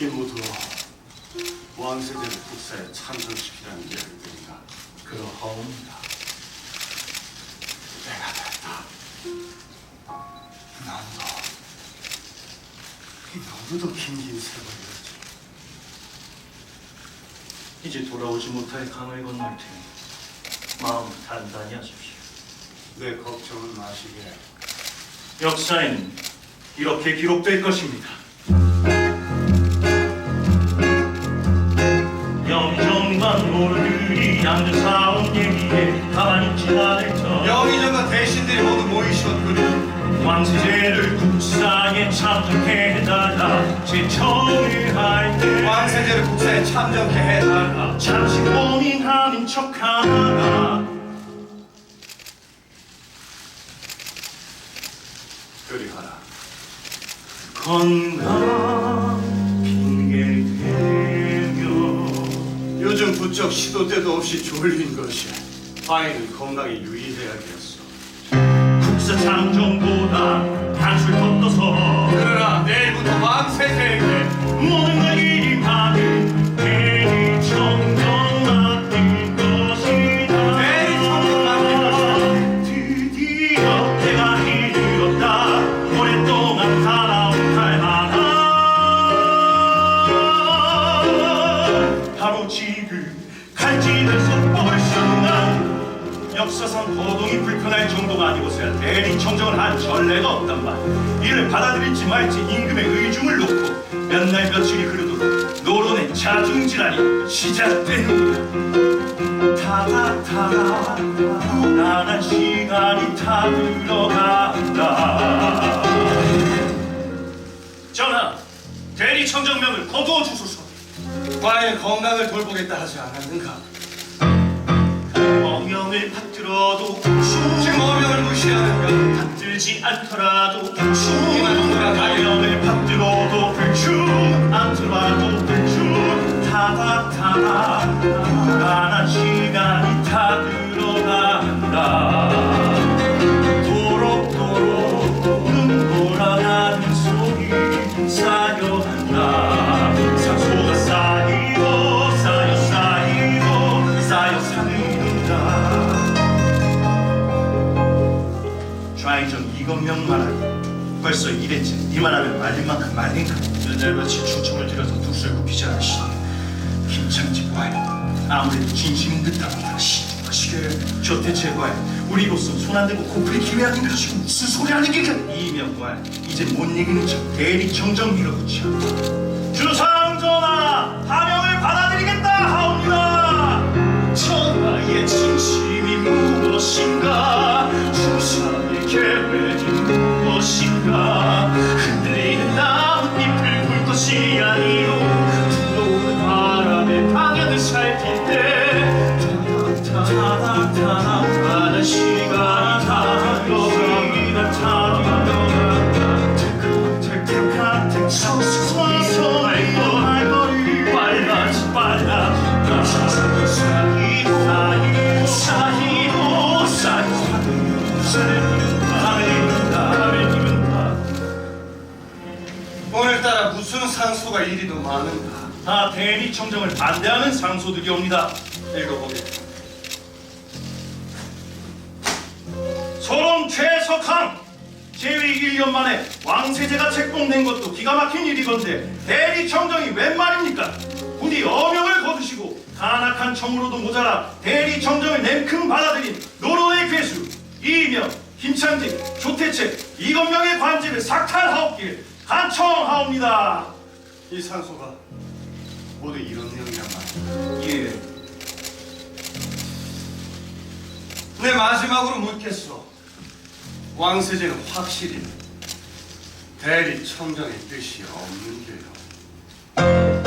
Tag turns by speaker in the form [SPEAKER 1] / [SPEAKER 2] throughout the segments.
[SPEAKER 1] 이 모두 왕세자를 국사에 참전시키라는 이야기들인가
[SPEAKER 2] 그러하옵니다.
[SPEAKER 1] 내가 됐다 너무도 이 너무도 긴긴 세월이었지
[SPEAKER 2] 이제 돌아오지 못할 강을 건널 테니 마음 단단히 하십시오.
[SPEAKER 1] 내 걱정은 마시게
[SPEAKER 2] 역사에는 이렇게 기록될 것입니다. 앉아 사온 얘기에 가만히 있지 않을 터
[SPEAKER 1] 영의정과 대신들이 모두 모이셨거든
[SPEAKER 2] 왕세제를 국사에 참석해 해달라 제청을 할때
[SPEAKER 1] 왕세자를 국사에 참전케 해달라.
[SPEAKER 2] 잠시 고민하는 척하다가
[SPEAKER 1] 그리하라.
[SPEAKER 2] 건강
[SPEAKER 1] 부쩍 시도 때도 없이 졸린 것이 과인은 건강에 유의해야겠어
[SPEAKER 2] 국사 장정보다 더 떠서
[SPEAKER 1] 그러나 내일부터 왕세자에게
[SPEAKER 2] 모든 걸 이임하는 대리청정 맡길 것이다.
[SPEAKER 1] 대리청정 맡길
[SPEAKER 2] 드디어 내가 이르렀다. 오랫동안 살아온 달 하나. 바로 지금 칼집에서 뽑을 순간 역사상 거동이 불편할 정도가 아니고서야 대리청정을 한 전례가 없단 말. 이를 받아들일지 말지 임금의 의중을 놓고 몇 날 며칠이 흐르도록 노론의 자중질환이 시작되는구나 타다타다 불안한 시간이 타들어간다. 전하 대리청정명을 거두어 주소서
[SPEAKER 1] 과인 건강을 돌보겠다 하지 않았는가?
[SPEAKER 2] 어명을 받들어도
[SPEAKER 1] 지금 어명을 무시하는가?
[SPEAKER 2] 받들지 않더라도
[SPEAKER 1] 이만 돌아가요.
[SPEAKER 2] 어명을 받들어도 불충 않더라도 불충 타다타다. 불안한 시간이 타들어간다 이건명 말하니. 벌써 이랬지. 이만하면 말린 만큼 말린가 몇날 며칠 충청을 들여서 두술 굽히지 않으시니 김창집 과연 아무래도 진심인 듯합니다 시시게. 저 대체 과연 우리 로서 손안 대고 고프리 기회 아닌가 지금 무슨 소리 하는 게 그- 이명 과연 이제 못 이기는 척 대리 청정 밀어붙여 주상
[SPEAKER 1] 오늘따라 무슨 상소가 이리도 많은가
[SPEAKER 2] 다 대리 청정을 반대하는 상소들이 옵니다.
[SPEAKER 1] 읽어보게
[SPEAKER 2] 소론 최석항 제위 1년 만에 왕세제가 책봉된 것도 기가 막힌 일이건데 대리 청정이 웬 말입니까? 부디 어명을 거두시고 간악한 청으로도 모자라 대리 청정을 냉큼 받아들인 노로의 괴수 이명, 김창직, 조태채, 이건명의 관직을 삭탈하옵길 간청하옵니다.
[SPEAKER 1] 이 상소가 모두 이런 내용이란 말이야.
[SPEAKER 2] 예.
[SPEAKER 1] 내 마지막으로 묻겠소. 왕세제는 확실히 대리 청정의 뜻이 없는 게요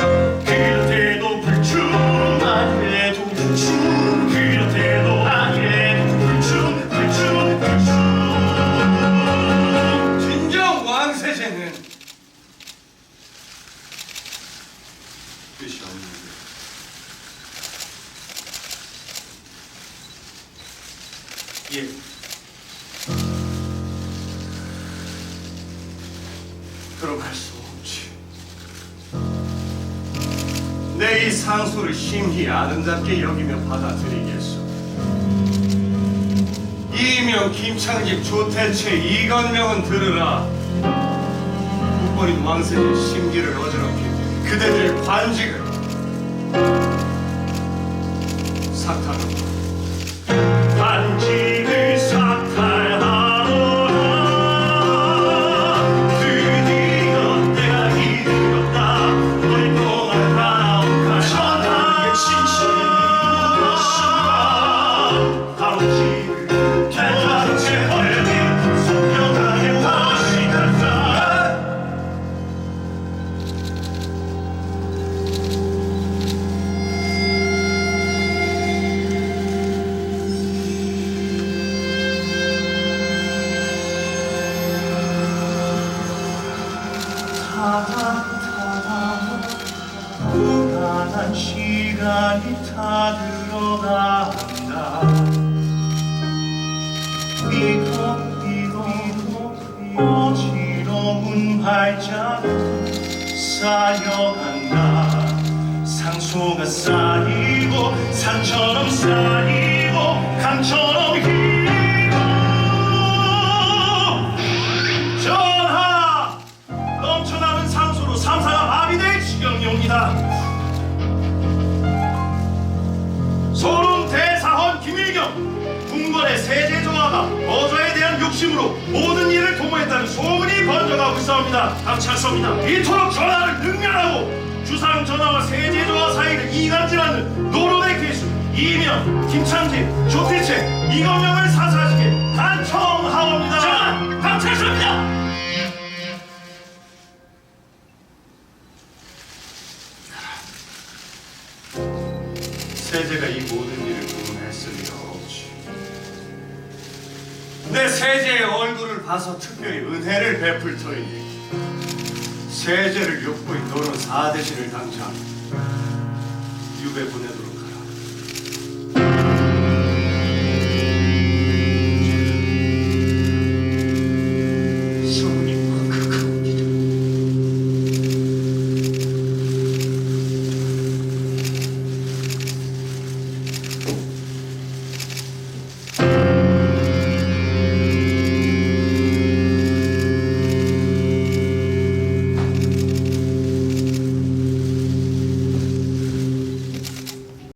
[SPEAKER 2] 예.
[SPEAKER 1] 할수 없지 내 이 상소를 심히 아름답게 여기며 받아들이겠소. 이명 김창집 조태채 이건명은 들으라. 국본인 왕세의 심기를 어지럽힌 그대들 관직을 삭탈하라.
[SPEAKER 2] 반지 시간이 다 들어간다. 삐걱삐걱 어지러운 발자국 쌓여간다 상소가 쌓이고 산처럼 쌓이고 강처럼 김일경 궁궐의 세제조화가 어조에 대한 욕심으로 모든 일을 도모했다는 소문이 번져가고 있사옵니다. 감찰서입니다. 이토록 전하를 능멸하고 주상 전하와 세제조화 사이를 이간질하는 노론의 괴수 이명, 김창진, 조태채, 이건명을 사사하시게 간청하옵니다. 전하, 감찰서입니다.
[SPEAKER 1] 세제가 이 모든 일을 없지. 내 세제의 얼굴을 봐서 특별히 은혜를 베풀 터이니 세제를 욕보인 너는 사대신을 당장 유배 보내도록